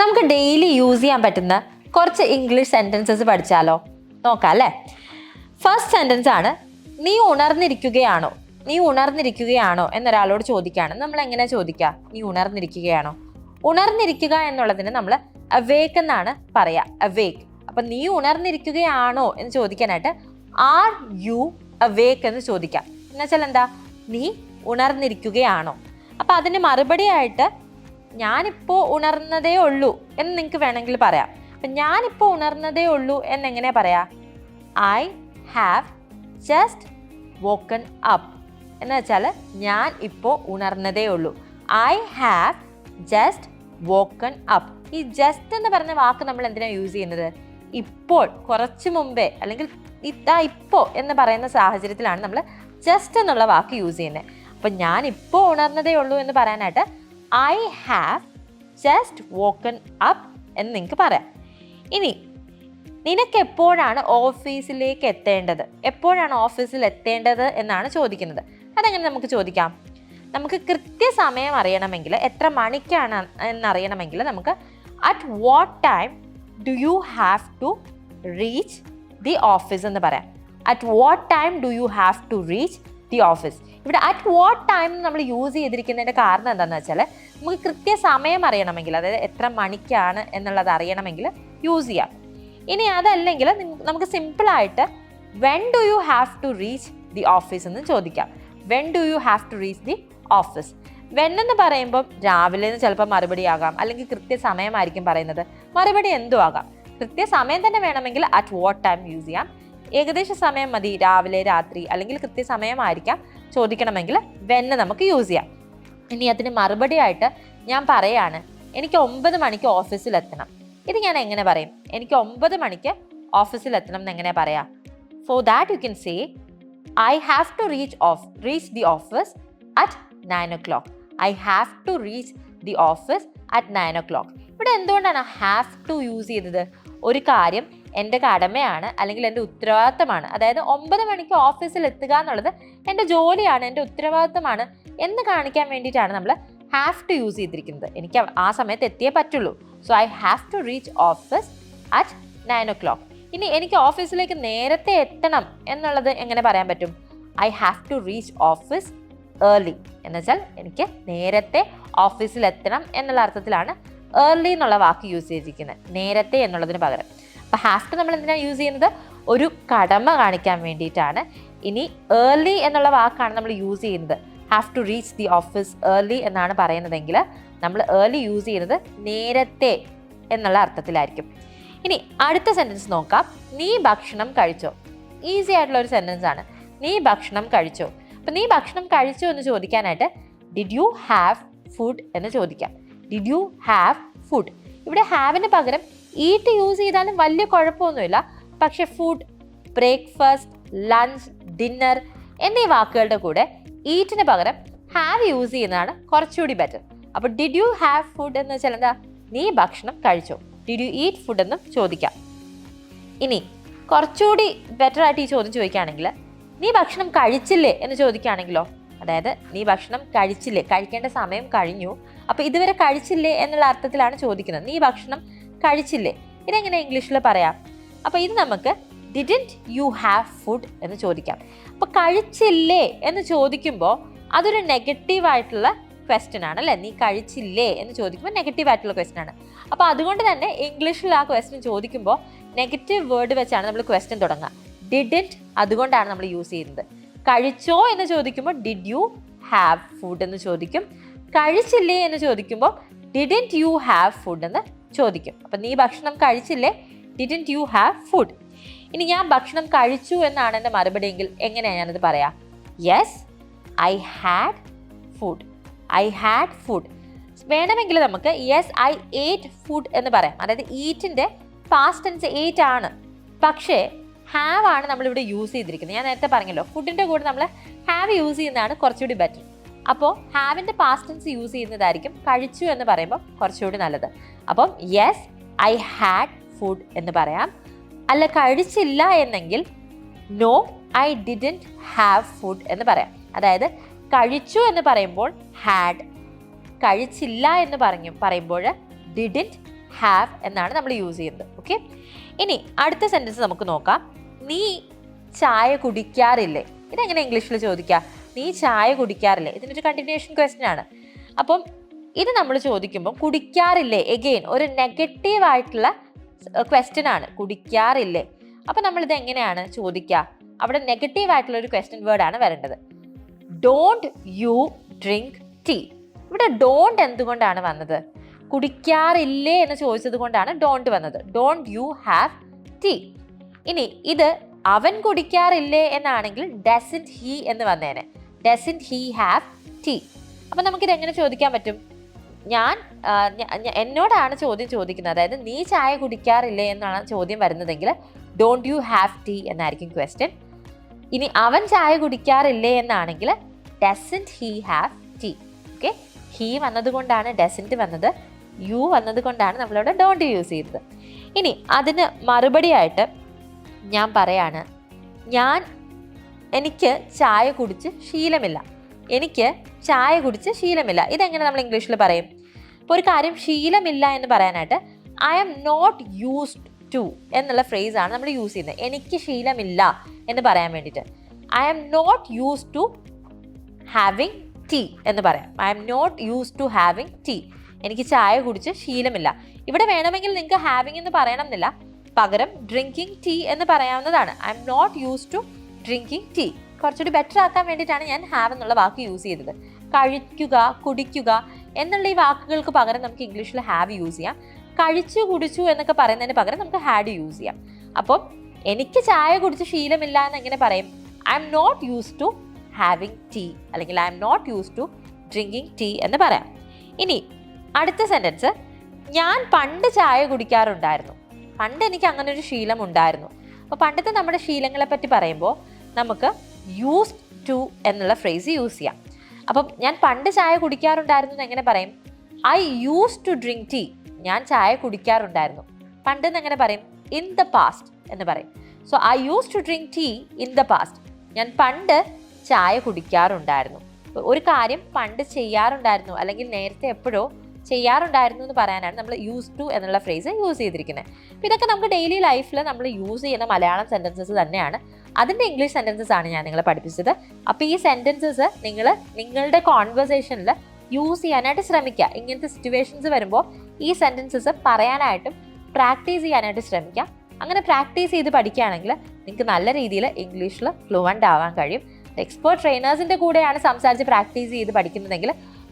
നമുക്ക് daily use ചെയ്യാൻ പറ്റുന്ന കുറച്ച് ഇംഗ്ലീഷ് സെന്റൻസസ് പഠിച്ചാലോ? നോക്കാം അല്ലേ? ഫസ്റ്റ് സെന്റൻസ് ആണ് നീ ഉണർന്നിരിക്കുകയാണോ? നീ ഉണർന്നിരിക്കുകയാണോ? എന്നൊരാളോട് ചോദിക്കുകയാണ് നമ്മൾ എങ്ങനെ ചോദിക്കുക നീ ഉണർന്നിരിക്കുകയാണോ? ഉണർന്നിരിക്കുക എന്നുള്ളതിന് നമ്മൾ അവേക്ക് എന്നാണ് പറയുക അവേക്ക് അപ്പം നീ ഉണർന്നിരിക്കുകയാണോ? എന്ന് ചോദിക്കാനായിട്ട് ആർ യു അവേക്ക് എന്ന് ചോദിക്കാം. എന്നുവെച്ചാൽ എന്താ? നീ ഉണർന്നിരിക്കുകയാണോ? അപ്പം അതിന് മറുപടിയായിട്ട് ഞാനിപ്പോൾ ഉണർന്നതേ ഉള്ളൂ എന്ന് നിങ്ങൾക്ക് വേണമെങ്കിൽ പറയാം. അപ്പം ഞാനിപ്പോൾ ഉണർന്നതേ ഉള്ളൂ എന്നെങ്ങനെ പറയാം? I have just woken up എന്ന് വെച്ചാൽ ഞാൻ ഇപ്പോൾ ഉണർന്നതേ ഉള്ളൂ. I have just woken up ഈ ജസ്റ്റ് എന്ന് പറഞ്ഞ വാക്ക് നമ്മൾ എന്തിനാണ് യൂസ് ചെയ്യുന്നത്? ഇപ്പോൾ കുറച്ച് മുമ്പേ അല്ലെങ്കിൽ ഇതാ ഇപ്പോൾ എന്ന് പറയുന്ന സാഹചര്യത്തിലാണ് നമ്മൾ ജസ്റ്റ് എന്നുള്ള വാക്ക് യൂസ് ചെയ്യുന്നത് അപ്പം ഞാൻ ഇപ്പോൾ ഉണർന്നതേ ഉള്ളൂ എന്ന് പറയാനായിട്ട് I have just woken up എന്ന് നിങ്ങൾക്ക് പറയാം. ഇനി നിനക്ക് എപ്പോഴാണ് ഓഫീസിലേക്ക് എത്തേണ്ടത്? എപ്പോഴാണ് ഓഫീസിൽ എത്തേണ്ടത് എന്നാണ് ചോദിക്കുന്നത്. അതെങ്ങനെ നമുക്ക് ചോദിക്കാം? നമുക്ക് കൃത്യസമയം അറിയണമെങ്കിൽ എത്ര മണിക്കാണ് എന്നറിയണമെങ്കിൽ നമുക്ക് at what time do you have to reach the office എന്ന് പറയാം. At what time do you have to reach the office ഇവിടെ അറ്റ് വാട്ട് ടൈം നമ്മൾ യൂസ് ചെയ്തിരിക്കുന്നതിന്റെ കാരണം എന്താണെന്ന് വെച്ചാൽ നമുക്ക് കൃത്യ സമയം അറിയണമെങ്കിൽ അതായത് എത്ര മണിക്കാണ് എന്നുള്ളത് അറിയണമെങ്കിൽ യൂസ് ചെയ്യാം. ഇനി അതല്ലെങ്കിൽ നമുക്ക് സിമ്പിളായിട്ട് when do you have to reach the office എന്ന് ചോദിക്കാം. When do you have to reach the office when എന്ന് പറയുമ്പം രാവിലെ എന്ന് ചിലപ്പോൾ മറുപടി ആകാം. അല്ലെങ്കിൽ കൃത്യസമയമായിരിക്കും പറയുന്നത്. മറുപടി എന്തും ആകാം. കൃത്യസമയം തന്നെ വേണമെങ്കിൽ അറ്റ് വാട്ട് ടൈം യൂസ് ചെയ്യാം. ഏകദേശ സമയം മതി രാവിലെ രാത്രി അല്ലെങ്കിൽ കൃത്യസമയമായിരിക്കാം. ചോദിക്കണമെങ്കിൽ വെന്ന് നമുക്ക് യൂസ് ചെയ്യാം. ഇനി അതിന് മറുപടിയായിട്ട് ഞാൻ പറയാണ് എനിക്ക് ഒമ്പത് മണിക്ക് ഓഫീസിൽ എത്തണം. ഇത് ഞാൻ എങ്ങനെ പറയും? എനിക്ക് ഒമ്പത് മണിക്ക് ഓഫീസിൽ എത്തണം എന്ന് എങ്ങനെ പറയാം? For that you can say I have to reach of reach the office at nine o'clock I have to reach the office at nine o'clock ഇവിടെ എന്തുകൊണ്ടാണ് ഹാവ് ടു യൂസ് ചെയ്തത്? ഒരു കാര്യം എന്റെ കടമയാണ് അല്ലെങ്കിൽ എന്റെ ഉത്തരവാദിത്തമാണ്. അതായത് ഒമ്പത് മണിക്ക് ഓഫീസിൽ എത്തുക എന്നുള്ളത് എന്റെ ജോലിയാണ് എന്റെ ഉത്തരവാദിത്തമാണ് എന്ന് കാണിക്കാൻ വേണ്ടിയിട്ടാണ് നമ്മൾ ഹാവ് ടു യൂസ് ചെയ്തിരിക്കുന്നത്. എനിക്ക് ആ- സമയത്ത് എത്തിയേ പറ്റുള്ളൂ. So I have to reach office at nine o'clock ഇനി എനിക്ക് ഓഫീസിലേക്ക് നേരത്തെ എത്തണം എന്നുള്ളത് എങ്ങനെ പറയാൻ പറ്റും? I have to reach office early എന്നുവെച്ചാൽ എനിക്ക് നേരത്തെ ഓഫീസിൽ എത്തണം എന്നുള്ള അർത്ഥത്തിലാണ് ഏർലി എന്നുള്ള വാക്ക് യൂസ് ചെയ്തിരിക്കുന്നത്. നേരത്തെ എന്നുള്ളതിന് പകരം. അപ്പോൾ ഹാവ് നമ്മൾ എന്തിനാണ് യൂസ് ചെയ്യുന്നത്? ഒരു കടമ കാണിക്കാൻ വേണ്ടിയിട്ടാണ്. ഇനി ഏർലി എന്നുള്ള വാക്കാണ് നമ്മൾ യൂസ് ചെയ്യുന്നത്. Have to reach the office early എന്നാണ് പറയുന്നതെങ്കിൽ നമ്മൾ ഏർലി യൂസ് ചെയ്യുന്നത് നേരത്തെ എന്നുള്ള അർത്ഥത്തിലായിരിക്കും. ഇനി അടുത്ത സെന്റൻസ് നോക്കാം. നീ ഭക്ഷണം കഴിച്ചോ? ഈസി ആയിട്ടുള്ള ഒരു സെന്റൻസ് ആണ്. നീ ഭക്ഷണം കഴിച്ചോ? അപ്പം നീ ഭക്ഷണം കഴിച്ചോ എന്ന് ചോദിക്കാനായിട്ട് ഡിഡ് യു ഹാവ് ഫുഡ് എന്ന് ചോദിക്കാം. ഡിഡ് യു ഹാവ് ഫുഡ് ഇവിടെ ഹാവിന് പകരം ഈറ്റ് യൂസ് ചെയ്താലും വലിയ കുഴപ്പമൊന്നുമില്ല. പക്ഷെ ഫുഡ് ബ്രേക്ക്ഫാസ്റ്റ് ലഞ്ച് ഡിന്നർ എന്നീ വാക്കുകളുടെ കൂടെ ഈറ്റിന് പകരം ഹാവ് യൂസ് ചെയ്യുന്നതാണ് കുറച്ചുകൂടി ബെറ്റർ അപ്പോൾ ഡിഡ് യു ഹാവ് ഫുഡ് എന്ന് വെച്ചാൽ എന്താ? നീ ഭക്ഷണം കഴിച്ചോ. ഡിഡ് യു ഈറ്റ് ഫുഡ് എന്നും ചോദിക്കാം. ഇനി കുറച്ചുകൂടി ബെറ്റർ ആയിട്ട് ഈ ചോദ്യം ചോദിക്കുകയാണെങ്കിൽ നീ ഭക്ഷണം കഴിച്ചില്ലേ എന്ന് ചോദിക്കുകയാണെങ്കിലോ? അതായത് നീ ഭക്ഷണം കഴിച്ചില്ലേ? കഴിക്കേണ്ട സമയം കഴിഞ്ഞു. അപ്പോൾ ഇതുവരെ കഴിച്ചില്ലേ എന്നുള്ള അർത്ഥത്തിലാണ് ചോദിക്കുന്നത്. നീ ഭക്ഷണം കഴിച്ചില്ലേ? ഇതെങ്ങനെ ഇംഗ്ലീഷിൽ പറയാം? അപ്പോൾ ഇത് നമുക്ക് ഡിഡന്റ് യു ഹാവ് ഫുഡ് എന്ന് ചോദിക്കാം. അപ്പോൾ കഴിച്ചില്ലേ? എന്ന് ചോദിക്കുമ്പോൾ അതൊരു നെഗറ്റീവായിട്ടുള്ള ക്വസ്റ്റ്യൻ ആണ് അല്ലേ? നീ കഴിച്ചില്ലേ? എന്ന് ചോദിക്കുമ്പോൾ നെഗറ്റീവ് ആയിട്ടുള്ള ക്വസ്റ്റ്യൻ ആണ്. അപ്പോൾ അതുകൊണ്ട് തന്നെ ഇംഗ്ലീഷിൽ ആ ക്വസ്റ്റ്യൻ ചോദിക്കുമ്പോൾ നെഗറ്റീവ് വേർഡ് വെച്ചാണ് നമ്മൾ ക്വസ്റ്റ്യൻ തുടങ്ങുക. ഡിഡന്റ് അതുകൊണ്ടാണ് നമ്മൾ യൂസ് ചെയ്യുന്നത്. കഴിച്ചോ? എന്ന് ചോദിക്കുമ്പോൾ ഡിഡ് യു ഹാവ് ഫുഡ് എന്ന് ചോദിക്കും. കഴിച്ചില്ലേ? എന്ന് ചോദിക്കുമ്പോൾ ഡിഡന്റ് യു ഹാവ് ഫുഡ് എന്ന് ചോദിക്കും. അപ്പം നീ ഭക്ഷണം കഴിച്ചില്ലേ? ഡിഡന്റ് യു ഹാവ് ഫുഡ് ഇനി ഞാൻ ഭക്ഷണം കഴിച്ചു എന്നാണ് എന്റെ മറുപടി എങ്കിൽ എങ്ങനെയാണ് ഞാനത് പറയാം? Yes I had food I had food വേണമെങ്കിൽ നമുക്ക് യെസ് ഐ ഏറ്റ് ഫുഡ് എന്ന് പറയാം. അതായത് ഈറ്റിന്റെ പാസ്റ്റ് ടെൻസ് ഏറ്റ് ആണ്. പക്ഷേ ഹാവ് ആണ് നമ്മളിവിടെ യൂസ് ചെയ്തിരിക്കുന്നത്. ഞാൻ നേരത്തെ പറഞ്ഞല്ലോ ഫുഡിന്റെ കൂടെ നമ്മൾ ഹാവ് യൂസ് ചെയ്യുന്നതാണ് കുറച്ചുകൂടി ബെറ്റർ അപ്പോൾ ഹാവിന്റെ പാസ്റ്റ് ടെൻസ് യൂസ് ചെയ്യുന്നതായിരിക്കും കഴിച്ചു എന്ന് പറയുമ്പോൾ കുറച്ചുകൂടി നല്ലത്. അപ്പം യെസ് ഐ ഹാഡ് ഫുഡ് എന്ന് പറയാം. അല്ല കഴിച്ചില്ല എന്നെങ്കിൽ no I didn't have food എന്ന് പറയാം. അതായത് കഴിച്ചു എന്ന് പറയുമ്പോൾ ഹാഡ് കഴിച്ചില്ല എന്ന് പറഞ്ഞു പറയുമ്പോൾ ഡിഡിന്റ് ഹാവ് എന്നാണ് നമ്മൾ യൂസ് ചെയ്യുന്നത്. ഓക്കെ ഇനി അടുത്ത സെന്റൻസ് നമുക്ക് നോക്കാം. നീ ചായ കുടിക്കാറില്ലേ? ഇതെങ്ങനെ ഇംഗ്ലീഷിൽ ചോദിക്കാം? നീ ചായ കുടിക്കാറില്ലേ? ഇതിനൊരു കണ്ടിന്യൂഷൻ ക്വസ്റ്റ്യൻ ആണ്. അപ്പം ഇത് നമ്മൾ ചോദിക്കുമ്പോൾ കുടിക്കാറില്ലേ? എഗെയിൻ ഒരു നെഗറ്റീവ് ആയിട്ടുള്ള ക്വസ്റ്റ്യൻ ആണ്. കുടിക്കാറില്ലേ? അപ്പം നമ്മളിത് എങ്ങനെയാണ് ചോദിക്കുക അവിടെ നെഗറ്റീവ് ആയിട്ടുള്ള ഒരു ക്വസ്റ്റ്യൻ വേർഡ് ആണ് വരേണ്ടത്. ഡോണ്ട് യു ഡ്രിങ്ക് ടീ ഇവിടെ ഡോണ്ട് എന്തുകൊണ്ടാണ് വന്നത്? കുടിക്കാറില്ലേ എന്ന് ചോദിച്ചത് കൊണ്ടാണ് ഡോണ്ട് വന്നത്. ഡോണ്ട് യു ഹാവ് ടീ ഇനി ഇത് അവൻ കുടിക്കാറില്ലേ എന്നാണെങ്കിൽ ഡസന്റ് ഹീ എന്ന് വന്നേനെ. ഡസന്റ് ഹീ ഹാവ് ടീ അപ്പം നമുക്കിത് എങ്ങനെ ചോദിക്കാൻ പറ്റും? ഞാൻ എന്നോടാണ് ചോദ്യം ചോദിക്കുന്നത്. അതായത് നീ ചായ കുടിക്കാറില്ലേ എന്നാണ് ചോദ്യം വരുന്നതെങ്കിൽ ഡോണ്ട് യു ഹാവ് ടീ എന്നായിരിക്കും ക്വസ്റ്റ്യൻ ഇനി അവൻ ചായ കുടിക്കാറില്ലേ എന്നാണെങ്കിൽ doesn't he have tea okay he വന്നതുകൊണ്ടാണ് ഡസന്റ് വന്നത്. യു വന്നത് കൊണ്ടാണ് നമ്മളിവിടെ ഡോണ്ട് യൂസ് ചെയ്തത്. ഇനി അതിന് മറുപടിയായിട്ട് ഞാൻ പറയാണ് ഞാൻ എനിക്ക് ചായ കുടിച്ച് ശീലമില്ല. എനിക്ക് ചായ കുടിച്ച് ശീലമില്ല. ഇതെങ്ങനെ നമ്മൾ ഇംഗ്ലീഷിൽ പറയും? അപ്പോൾ ഒരു കാര്യം ശീലമില്ല എന്ന് പറയാനായിട്ട് I'm not used to എന്നുള്ള ഫ്രേസ് ആണ് നമ്മൾ യൂസ് ചെയ്യുന്നത്. എനിക്ക് ശീലമില്ല എന്ന് പറയാൻ വേണ്ടിയിട്ട്. I'm not use to having tea എന്ന് പറയാം. I'm not use to having tea എനിക്ക് ചായ കുടിച്ച് ശീലമില്ല. ഇവിടെ വേണമെങ്കിൽ നിങ്ങൾക്ക് ഹാവിങ് എന്ന് പറയണം എന്നില്ല പകരം ഡ്രിങ്കിങ് ടീ എന്ന് പറയാവുന്നതാണ്. I'm not use to drinking tea കുറച്ചുകൂടി ബെറ്റർ ആക്കാൻ വേണ്ടിയിട്ടാണ് ഞാൻ ഹാവ് എന്നുള്ള വാക്ക് യൂസ് ചെയ്തത്. കഴിക്കുക കുടിക്കുക എന്നുള്ള ഈ വാക്കുകൾക്ക് പകരം നമുക്ക് ഇംഗ്ലീഷിൽ ഹാവ് യൂസ് ചെയ്യാം. കഴിച്ചു കുടിച്ചു എന്നൊക്കെ പറയുന്നതിന് പകരം നമുക്ക് ഹാഡ് യൂസ് ചെയ്യാം. അപ്പം എനിക്ക് ചായ കുടിച്ച് ശീലമില്ല എന്ന് എങ്ങനെ പറയും? I'm not use to having tea അല്ലെങ്കിൽ I'm not use to drinking tea എന്ന് പറയാം. ഇനി അടുത്ത സെന്റൻസ് ഞാൻ പണ്ട് ചായ കുടിക്കാറുണ്ടായിരുന്നു. പണ്ട് എനിക്ക് അങ്ങനെ ഒരു ശീലം ഉണ്ടായിരുന്നു അപ്പോൾ പണ്ടത്തെ നമ്മുടെ ശീലങ്ങളെ പറ്റി പറയുമ്പോൾ നമുക്ക് യൂസ് ടു എന്നുള്ള ഫ്രേസ് യൂസ് ചെയ്യാം. അപ്പം ഞാൻ പണ്ട് ചായ കുടിക്കാറുണ്ടായിരുന്നു എന്ന് എങ്ങനെ പറയും? I use to drink tea ഞാൻ ചായ കുടിക്കാറുണ്ടായിരുന്നു. പണ്ട് എന്ന് എങ്ങനെ പറയും? ഇൻ ദ പാസ്റ്റ് എന്ന് പറയും. So I use to drink tea in the past ഞാൻ പണ്ട് ചായ കുടിക്കാറുണ്ടായിരുന്നു. ഒരു കാര്യം പണ്ട് ചെയ്യാറുണ്ടായിരുന്നു. അല്ലെങ്കിൽ നേരത്തെ എപ്പോഴോ ചെയ്യാറുണ്ടായിരുന്നു എന്ന് പറയാനാണ് നമ്മൾ യൂസ് ടു എന്നുള്ള ഫ്രേസ് യൂസ് ചെയ്തിരിക്കുന്നത്. അപ്പോൾ ഇതൊക്കെ നമുക്ക് ഡെയിലി ലൈഫിൽ നമ്മൾ യൂസ് ചെയ്യുന്ന മലയാളം സെന്റൻസസ് തന്നെയാണ്. അതിന്റെ ഇംഗ്ലീഷ് സെന്റൻസസ് ആണ് ഞാൻ നിങ്ങളെ പഠിപ്പിച്ചത്. അപ്പോൾ ഈ സെന്റൻസസ് നിങ്ങൾ നിങ്ങളുടെ കോൺവെർസേഷനിൽ യൂസ് ചെയ്യാനായിട്ട് ശ്രമിക്കുക. ഇങ്ങനത്തെ സിറ്റുവേഷൻസ് വരുമ്പോൾ ഈ സെന്റൻസസ് പറയാനായിട്ടും പ്രാക്ടീസ് ചെയ്യാനായിട്ട് ശ്രമിക്കുക. അങ്ങനെ പ്രാക്ടീസ് ചെയ്ത് പഠിക്കുകയാണെങ്കിൽ നിങ്ങൾക്ക് നല്ല രീതിയിൽ ഇംഗ്ലീഷിൽ ഫ്ലുവന്റ് ആവാൻ കഴിയും. എക്സ്പേർട്ട് ട്രെയിനേഴ്സിന്റെ കൂടെയാണ് സംസാരിച്ച് പ്രാക്ടീസ് ചെയ്ത് പഠിക്കുന്നതെങ്കിൽ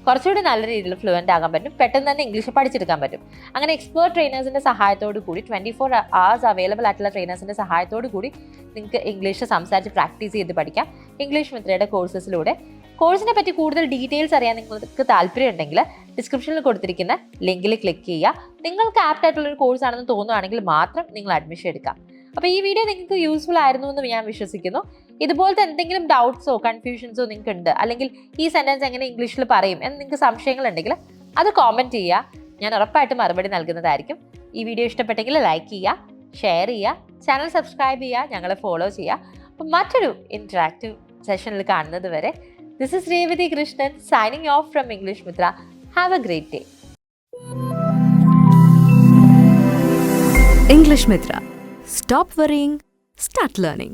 കുറച്ചുകൂടി നല്ല രീതിയിൽ ഫ്ലുവന്റ് ആകാൻ പറ്റും. പെട്ടെന്ന് തന്നെ ഇംഗ്ലീഷ് പഠിച്ചെടുക്കാൻ പറ്റും. അങ്ങനെ എക്സ്പേർട്ട് ട്രെയിനേഴ്സിന്റെ സഹായത്തോടു കൂടി ട്വന്റി ഫോർ അവേഴ്സ് അവൈലബിൾ ആയിട്ടുള്ള ട്രെയിനേഴ്സിന്റെ സഹായത്തോടു കൂടി നിങ്ങൾക്ക് ഇംഗ്ലീഷ് സംസാരിച്ച് പ്രാക്ടീസ് ചെയ്ത് പഠിക്കാം. ഇംഗ്ലീഷ് മിത്രയുടെ കോഴ്സസിലൂടെ കോഴ്സിനെ പറ്റി കൂടുതൽ ഡീറ്റെയിൽസ് അറിയാൻ നിങ്ങൾക്ക് താല്പര്യമുണ്ടെങ്കിൽ ഡിസ്ക്രിപ്ഷനിൽ കൊടുത്തിരിക്കുന്ന ലിങ്കിൽ ക്ലിക്ക് ചെയ്യുക. നിങ്ങൾക്ക് ആപ്റ്റ് ആയിട്ടുള്ള ഒരു കോഴ്സ് ആണെന്ന് തോന്നുകയാണെങ്കിൽ മാത്രം നിങ്ങൾ അഡ്മിഷൻ എടുക്കാം. അപ്പോൾ ഈ വീഡിയോ നിങ്ങൾക്ക് യൂസ്ഫുൾ ആയിരുന്നു എന്ന് ഞാൻ വിശ്വസിക്കുന്നു. ഇതുപോലത്തെ എന്തെങ്കിലും ഡൗട്ട്സോ കൺഫ്യൂഷൻസോ നിങ്ങൾക്ക് ഉണ്ട് അല്ലെങ്കിൽ ഈ സെന്റൻസ് എങ്ങനെ ഇംഗ്ലീഷിൽ പറയും എന്ന് നിങ്ങൾക്ക് സംശയങ്ങളുണ്ടെങ്കിൽ അത് കോമന്റ് ചെയ്യുക. ഞാൻ ഉറപ്പായിട്ടും മറുപടി നൽകുന്നതായിരിക്കും. ഈ വീഡിയോ ഇഷ്ടപ്പെട്ടെങ്കിൽ ലൈക്ക് ചെയ്യുക ഷെയർ ചെയ്യുക ചാനൽ സബ്സ്ക്രൈബ് ചെയ്യുക ഞങ്ങളെ ഫോളോ ചെയ്യുക. അപ്പം മറ്റൊരു ഇന്ററാക്റ്റീവ് സെഷനിൽ കാണുന്നത് വരെ this is Revathi Krishnan signing off from English Mitra have a great day English Mitra. Stop worrying, start learning.